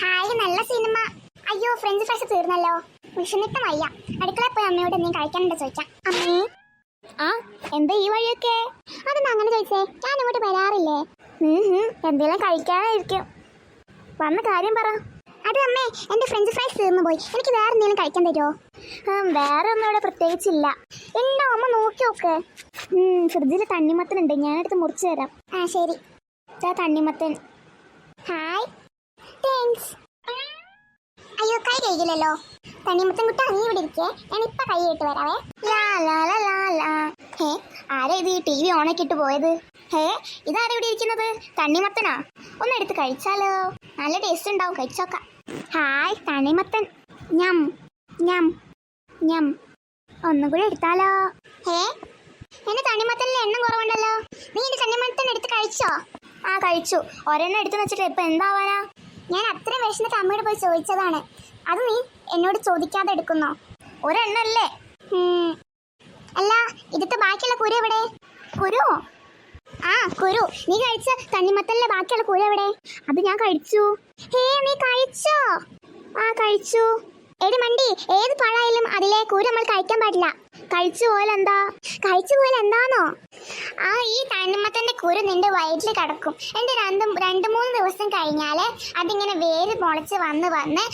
Hi നല്ല cinema. അയ്യോ French fries തീർന്നല്ലോ. വിഷമിട്ട് വയ്യ. അടുക്കളയിൽ പോയി അമ്മയോട് എന്തെങ്കിലും കഴിക്കാനുണ്ടോ ചോദിക്കാം. അമ്മേ ആ എന്താ ഈ വഴിയൊക്കെ? അതൊന്നും അങ്ങനെ ചോദിച്ചേ? ഞാൻ ഇങ്ങോട്ട് വരാറില്ലേ? എന്തെങ്കിലും കഴിക്കാനായിരിക്കും. വന്ന കാര്യം പറ. അത് അമ്മേ എന്റെ ഫ്രഞ്ച് ഫ്രൈസ് തീർന്നു പോയി എനിക്ക് വേറെ എന്തെങ്കിലും കഴിക്കാൻ തരുമോ വേറെ ഒന്നും ഇവിടെ പ്രത്യേകിച്ചില്ല. എന്നെ അമ്മ നോക്കി നോക്ക്. ഫ്രിഡ്ജിൽ തണ്ണിമത്തനുണ്ട്. ഞാനെടുത്ത് മുറിച്ച് തരാം. ആ ശരി. തണ്ണിമത്തൻ. ഹായ്. അയ്യോ കൈ കഴിക്കില്ലല്ലോ തണ്ണിമത്തൻ കുട്ടി നീ ഇവിടെ ഇരിക്കേ. ഞാൻ ഇപ്പൊ കൈ വരാവേ. ലാ ഹേ ആരാ ഇത് ടി വി ഓണാക്കിട്ട് പോയത്? ഹേ ഇതാരാ ഇവിടെ ഇരിക്കുന്നത്? തണ്ണിമത്തനാ? ഒന്ന് എടുത്ത് കഴിച്ചാലോ? നല്ല ടേസ്റ്റ് ഉണ്ടാവും കഴിച്ചോക്കാം. ഹായ് തണ്ണിമത്തൻ. ഞം ഞം ഞം. ഒന്നും കൂടി എടുത്താലോ? ഹേ എന്റെ തണ്ണിമത്തനിൽ എണ്ണം കുറവുണ്ടല്ലോ. നീ എന്റെ തണ്ണിമത്തൻ എടുത്ത് കഴിച്ചോ? ആ കഴിച്ചു. ഒരെണ്ണം എടുത്ത് വെച്ചിട്ട് ഇപ്പൊ എന്താവാനാ ഞാൻ അത്രയും വിഷമിട്ട് അമ്മയോട് പോയി ചോദിച്ചതാണ്. അത് നീ എന്നോട് ചോദിക്കാതെ എടുക്കുന്നോ? ഒരെണ്ണല്ലേ? അല്ല ഇതിത്തെ ബാക്കിയുള്ള കുരു എവിടെ? കുരു? ആ കുരു. നീ കഴിച്ച തണ്ണിമത്തലിലെ ബാക്കിയുള്ള കുരു എവിടെ? അത് ഞാൻ കഴിച്ചു. ഹേ നീ കഴിച്ചോ? ആ കഴിച്ചു. എടി മണ്ടി ഏത് പഴായാലും അതിലെ കുരു നമ്മൾ കഴിക്കാൻ പാടില്ല. കഴിച്ചു പോയാലെന്താ? കഴിച്ചു പോലെ എന്താണോ ആ ഈ തണ്ണിമത്തന്റെ കുരു നിന്റെ വയറ്റിൽ കിടക്കും. എന്റെ രണ്ട് രണ്ട് മൂന്ന് ദിവസം കഴിഞ്ഞാൽ അതിങ്ങനെ വേര് മുളച്ച് വന്ന് വന്ന്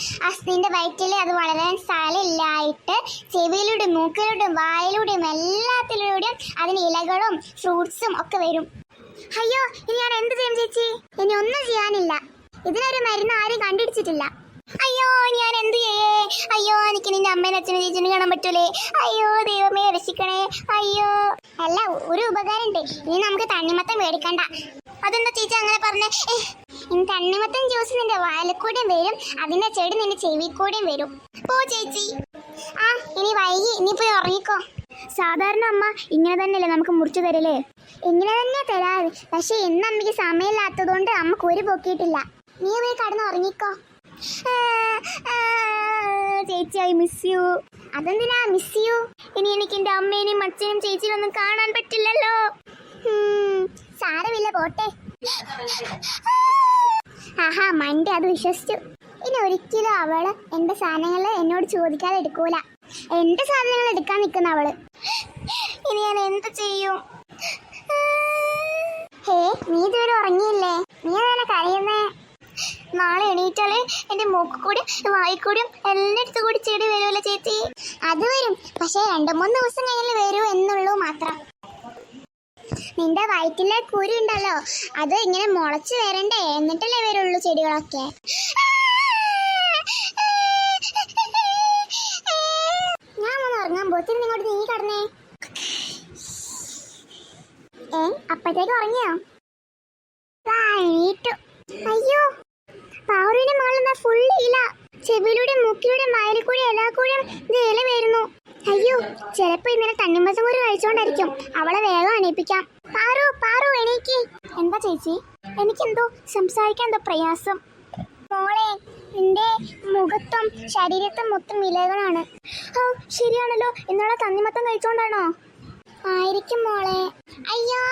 നിന്റെ വയറ്റിൽ അത് വളരാൻ സ്ഥലമില്ലായിട്ട് ചെവിയിലൂടെ മൂക്കിലൂടെയും വായിലൂടെയും എല്ലാത്തിലൂടെയും അതിന് ഇലകളും ഫ്രൂട്ട്സും ഒക്കെ വരും. അയ്യോ ഇനി ഞാൻ എന്ത് ചെയ്യും ചേച്ചി? ഇനി ഒന്നും ചെയ്യാനില്ല. ഇതിനൊരു മരുന്ന് ആരും കണ്ടുപിടിച്ചിട്ടില്ല. അയ്യോ ഞാൻ എന്ത് ചെയ്യേ? അയ്യോ എനിക്ക് നിന്റെ അമ്മേനെ അച്ഛനെ ചേച്ചിനെ കാണാൻ പറ്റൂലേ? അയ്യോ ദൈവമേ രക്ഷിക്കണേ. അയ്യോ. അല്ല ഒരു ഉപകാരം ഉണ്ട് ഇനി നമുക്ക് തണ്ണിമത്തം മേടിക്കണ്ട. അതെന്താ ചേച്ചി അങ്ങനെ പറഞ്ഞേ? ഇനി തണ്ണിമത്തം ജ്യൂസ് നിന്റെ വാലക്കൂടെയും വരും. അതിന്റെ ചെടി നിന്റെ ചെവി കൂടെയും വരും. പോ ചേച്ചി. ആ ഇനി വൈകി ഇനി പോയി ഉറങ്ങിക്കോ. സാധാരണ അമ്മ ഇങ്ങനെ തന്നെയല്ലേ നമുക്ക് മുറിച്ചു തരല്ലേ ഇങ്ങനെ തന്നെ തരാറ്. പക്ഷെ ഇന്ന് അമ്മയ്ക്ക് സമയമില്ലാത്തതുകൊണ്ട് അമ്മയ്ക്ക് ഒരു പൊക്കിയിട്ടില്ല. നീ പോയി കടന്ന് ഉറങ്ങിക്കോ. ചേച്ചി ഐ മിസ് യു അതെന്തിനാ മിസ് യു ഇനി എനിക്ക് എന്റെ അമ്മേനെയും അച്ഛനും ചേച്ചിയും ഒന്നും കാണാൻ പറ്റില്ലല്ലോ. സാരമില്ല പോട്ടെ. ആഹാ മണ്ടി അത് വിശ്വസിച്ചു. ഇനി ഒരിക്കലും അവൾ എന്റെ സാധനങ്ങൾ എന്നോട് ചോദിക്കാതെ എടുക്കൂല. എന്റെ സാധനങ്ങൾ എടുക്കാൻ നിൽക്കുന്ന അവൾ. ഇനി ഞാൻ എന്ത് ചെയ്യും? ഹേ നീ ഇതുവരെ ഉറങ്ങിയില്ലേ? നീ അങ്ങനെ കരയുന്നേ? നാളെ എണീറ്റാൽ എന്റെ മൂക്ക് കൂടി വായിക്കൂടിയും എല്ലായിടത്തും കൂടി ചെടി വരുമല്ലോ ചേച്ചി. അത് വരും. പക്ഷെ രണ്ടു മൂന്ന് ദിവസം കഴിഞ്ഞാൽ വരൂ എന്നുള്ളൂ മാത്രം. നിന്റെ വയറ്റിലെ കുരു ഉണ്ടല്ലോ അത് ഇങ്ങനെ മുളച്ച് വരണ്ടേ? എന്നിട്ടല്ലേ വരുള്ളൂ ചെടികളൊക്കെ. ഞാൻ ഒന്ന് ഉറങ്ങാൻ പോയി നിങ്ങോട്ട് നീ കടന്നേ. ഏ അപ്പത്തേക്ക് ഉറങ്ങിയോ? അയ്യോ. പാറുവിന്റെ മകളെന്നാ ഫുൾ ഇല. ചെവിയിലൂടെ മൂക്കിലൂടെ വയലിൽ എല്ലാ കൂടെയും ഇല വരുന്നു. അയ്യോ ചിലപ്പോ ഇന്നലെ തണ്ണിമത്തം കൂടി കഴിച്ചോണ്ടായിരിക്കും. അവളെ വേഗം എണീപ്പിക്കാം. പാറു പാറു എണീക്ക്. എന്താ ചേച്ചി? എനിക്കെന്തോ സംസാരിക്കാൻ എന്തോ പ്രയാസം. മോളെ നിന്റെ മുഖത്തും ശരീരത്തും മൊത്തം ഇലകളാണ് ഓ ശരിയാണല്ലോ. ഇന്നലെ തണ്ണിമത്തം കഴിച്ചോണ്ടാണോ? ആയിരിക്കും മോളെ. അയ്യോ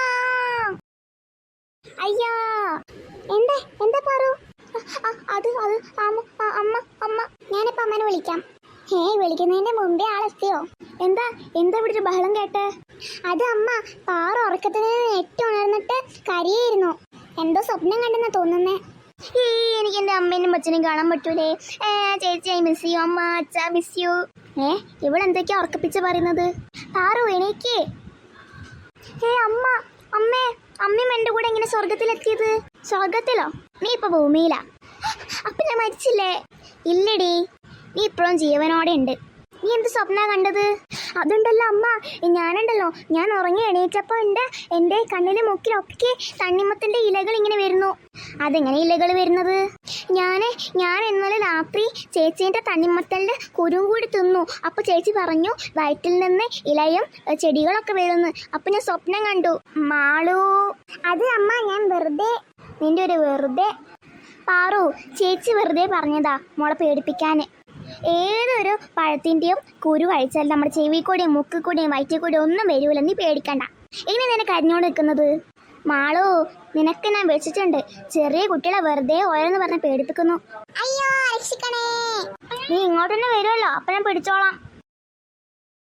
എന്താ എന്താ പാറു അ- അ- അത് അത് അമ്മ അമ്മ ഞാനിപ്പോ അമ്മനെ വിളിക്കാം. ഹേ വിളിക്കുന്നതിന്റെ മുമ്പേ ആളെത്തിയോ എന്താ എന്താ ഇവിടെ ഒരു ബഹളം കേട്ട്? അത് അമ്മ പാറ ഉറക്കത്തിന് നെറ്റ് ഉണർന്നിട്ട് കരിയായിരുന്നു. എന്തോ സ്വപ്നം കണ്ടെന്നാ തോന്നുന്നേ. എനിക്ക് എന്റെ അമ്മേനും അച്ഛനും കാണാൻ പറ്റൂലേ. ഏ, ചേച്ചി മിസ് യു അമ്മ അച്ഛ മിസ് യു ഏ ഇവളെന്തൊക്കെയാ ഉറക്കപ്പിച്ച് പറയുന്നത്? പാറു എനിക്ക് ഹേ അമ്മ അമ്മേ അമ്മയും എന്റെ കൂടെ എങ്ങനെ സ്വർഗത്തിലെത്തിയത് സ്വർഗത്തിലോ നീ ഇപ്പൊ ഭൂമിയിലാ. അപ്പൊ ഞാൻ മരിച്ചില്ലേ? ഇല്ലടി. നീ ഇപ്പോഴും ജീവനോടെ ഉണ്ട്. നീ എന്ത് സ്വപ്ന കണ്ടത്? അതുണ്ടല്ലോ അമ്മ. ഞാനുണ്ടല്ലോ. ഞാൻ ഉറങ്ങി എണീറ്റപ്പോൾ ഉണ്ട്. എന്റെ കണ്ണിന് മുക്കിലൊക്കെ തണ്ണിമത്തിന്റെ ഇലകൾ ഇങ്ങനെ വരുന്നു. അതെങ്ങനെ ഇലകൾ വരുന്നത്? ഞാൻ ഞാൻ ഇന്നലെ രാത്രി ചേച്ചീന്റെ തണ്ണിമത്തലിന്റെ കുരും കൂടി തിന്നു. അപ്പോൾ ചേച്ചി പറഞ്ഞു വയറ്റിൽ നിന്ന് ഇലയും ചെടികളൊക്കെ വരുന്നു. അപ്പോൾ ഞാൻ സ്വപ്നം കണ്ടു. മാളൂ. അത് അമ്മ ഞാൻ വെറുതെ നിന്റെ ഒരു വെറുതെ പാറു ചേച്ചി വെറുതെ പറഞ്ഞതാ മോളെ പേടിപ്പിക്കാൻ ഏതൊരു പഴത്തിന്റെയും കുരു കഴിച്ചാൽ നമ്മുടെ ചെവി കൂടെയും വയറ്റിക്കൂടെയും കൂടെയും വയറ്റിൽ കൂടെയും ഒന്നും വരൂല. നീ പേടിക്കണ്ട. ഇനി നിന്നെ കരിഞ്ഞോണ്ട് നിൽക്കുന്നത്? മാളു നിനക്ക് ഞാൻ വിളിച്ചിട്ടുണ്ട്. ചെറിയ കുട്ടികളെ വെറുതെ ഓരോന്ന് പറഞ്ഞ് പേടിപ്പിക്കുന്നു. അയ്യോ രക്ഷിക്കണേ. നീ ഇങ്ങോട്ട് തന്നെ വരുമല്ലോ. അപ്പം ഞാൻ പിടിച്ചോളാം.